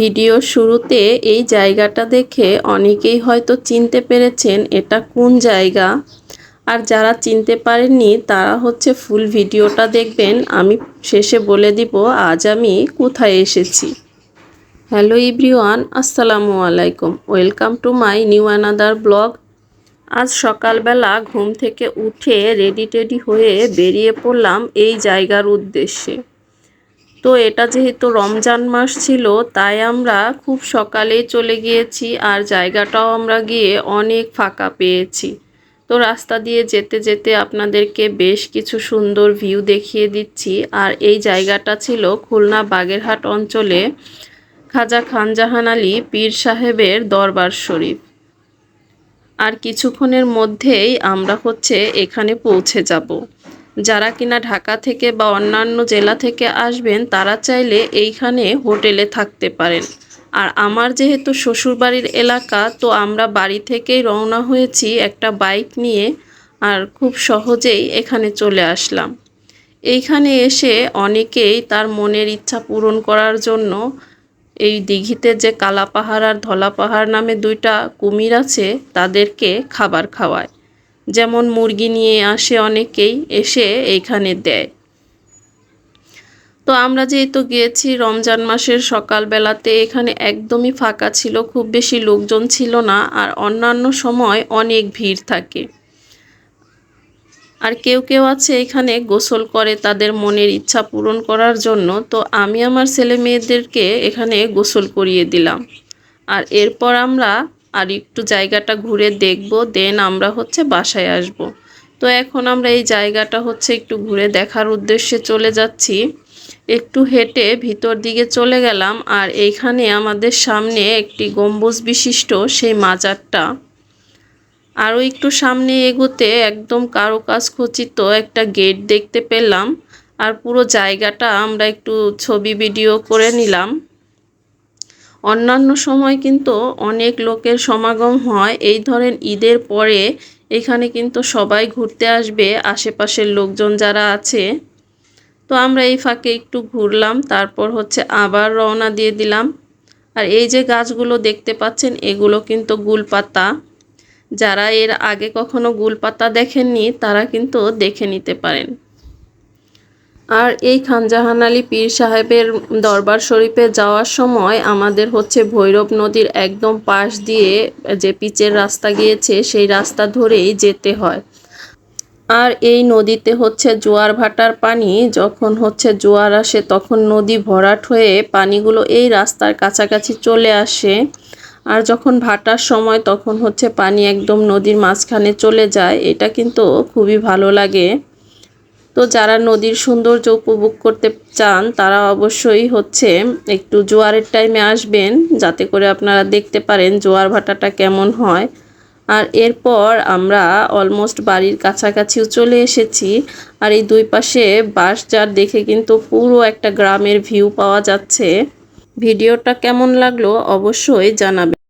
Video শুরুতে এই জায়গাটা দেখে অনেকেই হয়তো চিনতে পেরেছেন এটা কোন জায়গা। আর যারা চিনতে পারেননি, তারা হচ্ছে ফুল ভিডিওটা দেখবেন। আমি শেষে বলে দিব, আজ আমি কোথায় এসেছি। হ্যালো ইব্রিওয়ান আসসালামু আলাইকুম। Welcome to my new another blog. আজ সকালবেলা ঘুম থেকে উঠে রেডি টেডি হয়ে বেরিয়ে পড়লাম এই জায়গার উদ্দেশ্যে। তো এটা যেহেতু রমজান মাস ছিল, তাই আমরা খুব সকালেই চলে গিয়েছি আর জায়গাটাও আমরা গিয়ে অনেক ফাঁকা পেয়েছি। তো রাস্তা দিয়ে যেতে যেতে আপনাদেরকে বেশ কিছু সুন্দর ভিউ দেখিয়ে দিচ্ছি। আর এই জায়গাটা ছিল খুলনা বাগেরহাট অঞ্চলে খাজা খানজাহান আলী পীর সাহেবের দরবার শরীফ। আর কিছুক্ষণের মধ্যেই আমরা হচ্ছে এখানে পৌঁছে যাব। যারা কিনা ঢাকা থেকে বা অন্যান্য জেলা থেকে আসবেন, তারা চাইলে এইখানে হোটেলে থাকতে পারেন। আর আমার যেহেতু শ্বশুরবাড়ির এলাকা, তো আমরা বাড়ি থেকেই রওনা হয়েছি একটা বাইক নিয়ে আর খুব সহজেই এখানে চলে আসলাম। এইখানে এসে অনেকেই তার মনের ইচ্ছা পূরণ করার জন্য এই দিঘিতে যে কালা পাহাড় আর ধলা পাহাড় নামে দুইটা কুমির আছে, তাদেরকে খাবার খাওয়ায়। যেমন মুরগি নিয়ে আসে অনেকেই, এসে এইখানে দেয়। তো আমরা যেহেতু গিয়েছি, রমজান মাসের সকালবেলাতে এখানে একদমই ফাঁকা ছিল, খুব বেশি লোকজন ছিল না, আর অন্যান্য সময় অনেক ভিড় থাকে। আর কেউ কেউ আছে এখানে গোসল করে তাদের মনের ইচ্ছা পূরণ করার জন্য, তো আমি আমার ছেলে মেয়েদেরকে এখানে গোসল করিয়ে দিলাম। আর এরপর আমরা আর একটু জায়গাটা ঘুরে দেখব দেন আমরা হচ্ছে বাসায় আসব। তো এখন আমরা এই জায়গাটা হচ্ছে একটু ঘুরে দেখার উদ্দেশ্যে চলে যাচ্ছি। একটু হেঁটে ভিতর দিকে চলে গেলাম আর এইখানে আমাদের সামনে একটি গম্বুজ বিশিষ্ট সেই মাজারটা। আরও একটু সামনে এগোতে একদম কারুকাজ খচিত একটা গেট দেখতে পেলাম। আর পুরো জায়গাটা আমরা একটু ছবি, ভিডিও করে নিলাম। অন্যান্য সময় কিন্তু অনেক লোকের সমাগম হয়। এই ধরেন ঈদের পরে এখানে কিন্তু সবাই ঘুরতে আসবে, আশেপাশের লোকজন যারা আছে। তো আমরা এই ফাঁকে একটু ঘুরলাম, তারপর হচ্ছে আবার রওনা দিয়ে দিলাম। আর এই যে গাছগুলো দেখতে পাচ্ছেন, এগুলো কিন্তু গুলপাতা। যারা এর আগে কখনো গুলপাতা দেখেননি, তারা কিন্তু দেখে নিতে পারেন। আর এই খানজাহান আলী পীর সাহেবের দরবার শরীফে যাওয়ার সময় আমাদের হচ্ছে ভৈরব নদীর একদম পাশ দিয়ে যে পিচের রাস্তা গিয়েছে, সেই রাস্তা ধরেই যেতে হয়। আর এই নদীতে হচ্ছে জোয়ার ভাটার পানি, যখন হচ্ছে জোয়ার আসে তখন নদী ভরাট হয়ে পানিগুলো এই রাস্তার কাছাকাছি চলে আসে। আর যখন ভাটার সময় তখন হচ্ছে পানি একদম নদীর মাঝখানে চলে যায়। এটা কিন্তু খুবই ভালো লাগে। তো যারা নদীর সৌন্দর্য উপভোগ করতে চান, তারা অবশ্যই হচ্ছে একটু জোয়ারের টাইমে আসবেন, যাতে করে আপনারা দেখতে পারেন জোয়ার ভাটাটা কেমন হয়। আর এরপর আমরা অলমোস্ট বাড়ির কাছাকাছিও চলে এসেছি। আর এই দুই পাশে বাঁশ যার দেখে কিন্তু পুরো একটা গ্রামের ভিউ পাওয়া যাচ্ছে। ভিডিওটা কেমন লাগল অবশ্যই জানাবেন।